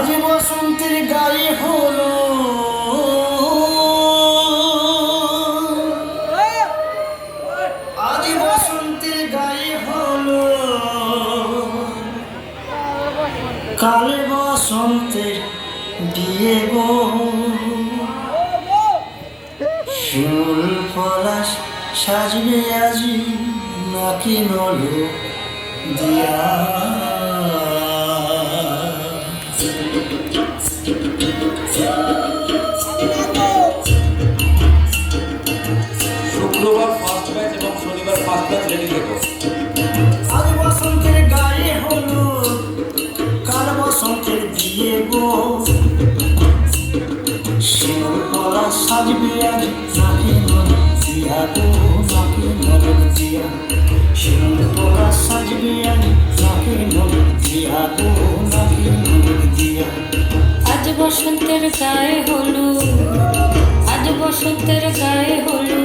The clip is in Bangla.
আজ বসন্তের গায়ে হলো। আজ বসন্তের গায়ে হলো। কাল বসন্তের বিয়ে গো। সাজবে আজি নাকি নলো দিয়া। আজ বসন্তের গায়ে হলো কাল বসন্তের আজ বসন্তের গায়ে হলু আজ বসন্তের গায়ে হলু